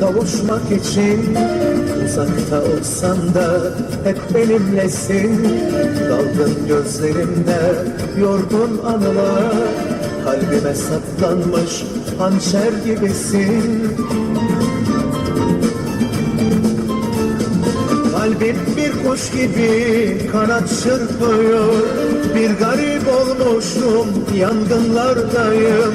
kavuşmak için Uzakta olsan da hep benimlesin. Dalgın gözlerimde yorgun anılar Kalbime saplanmış hançer gibisin Kalbim bir kuş gibi kanat çırpıyor. Bir garip olmuşum yangınlardayım.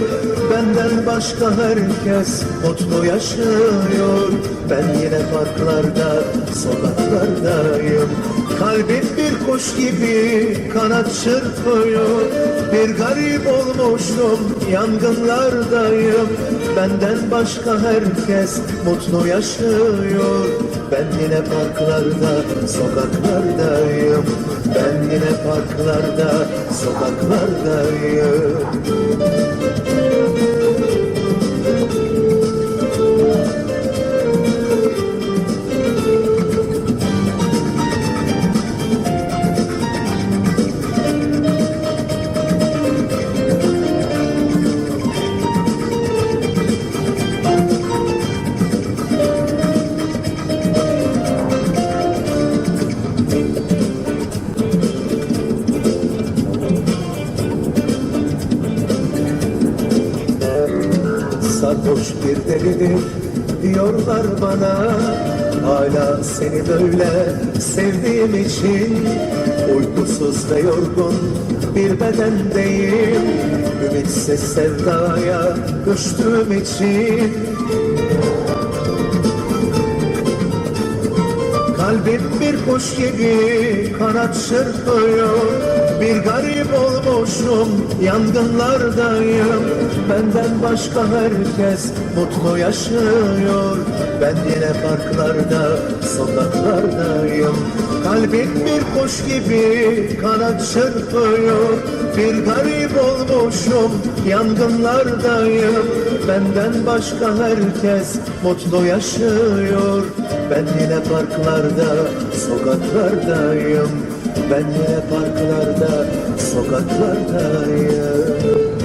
Benden başka herkes mutlu yaşıyor. Ben yine parklarda sokaklardayım. Kalbim bir kuş gibi kanat çırpıyor. Bir garip olmuşum yangınlardayım. Benden başka herkes mutlu yaşıyor. Ben yine parklarda sokaklardayım. Ben yine parklarda sokaklardayım Sarhoş bir delidir diyorlar bana. Hala seni böyle sevdiğim için Uykusuz ve yorgun bir bedendeyim. Ümitsiz sevdaya düştüğüm için Kalbim bir kuş gibi kanat çırpıyor. Bir garip olmuşum yangınlardayım. Benden başka herkes mutlu yaşıyor. Ben yine parklarda sokaklardayım. Kalbim bir kuş gibi kanat çırpıyor. Bir garip olmuşum yangınlardayım. Benden başka herkes mutlu yaşıyor ben yine parklarda, sokaklardayım. Ben yine parklarda, sokaklardayım.